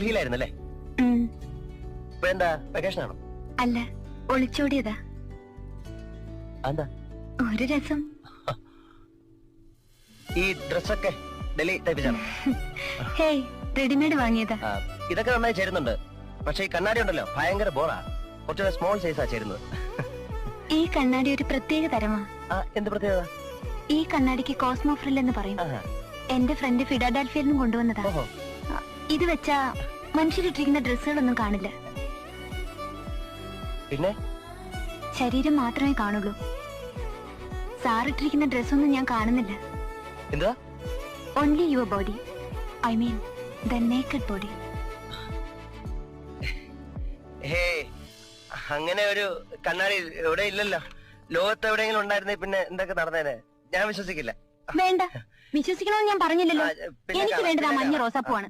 ഡൽഹിയിലായിരുന്നല്ലേ? ഉം, ഇപ്പൊ എന്താ? വെക്കേഷൻ ആണോ? അല്ല ഒളിച്ചോടിയതാ. എന്താ ഒരു രസം. ഈ ഡ്രസ്സൊക്കെ ഡൽഹി തയ്പ്പിച്ചാണ് ഹേയ് റെഡിമെയ്ഡ് വാങ്ങിയതാ. ഇതൊക്കെ നന്നായി ചേരുന്നുണ്ട്. പക്ഷെ ഈ കണ്ണാടി ഉണ്ടല്ലോ ഭയങ്കര ബോറാ. കുറച്ചുകൂടെ സ്മോൾ സൈസാ ചേരുന്നത്. ഈ കണ്ണാടി ഒരു പ്രത്യേക തരമാ. എന്ത് പ്രത്യേകത? ഈ കണ്ണാടിക്ക് കോസ്മോഫ്രിൽ എന്ന് പറയും. എന്റെ ഫ്രണ്ട് ഫിഡാഡാൽഫിയിൽ നിന്നും കൊണ്ടുവന്നതാ. ഇത് വെച്ചാ മനുഷ്യരിട്ടിരിക്കുന്ന ഡ്രസ്സുകളൊന്നും കാണില്ല. പിന്നെ? ശരീരം മാത്രമേ കാണുള്ളൂ. സാറിട്ടിരിക്കുന്ന ഡ്രസ്സൊന്നും ഞാൻ കാണുന്നില്ല. എന്താ? Only your body I mean the naked body അങ്ങനെ ഒരു കണ്ണാടി ഇവിടെ ഇല്ലല്ലോ. ലോകത്ത് എവിടെയെങ്കിലും ഉണ്ടായിരുന്നേ പിന്നെ എന്തൊക്കെ നടന്നേനെ? ഞാൻ വിശ്വസിക്കില്ല. വേണ്ട. വിശ്വസിക്കണമെന്ന് ഞാൻ പറഞ്ഞില്ലല്ലോ. എനിക്ക് വേണ്ടത് ആ മഞ്ഞ റോസാപ്പുവാണ്.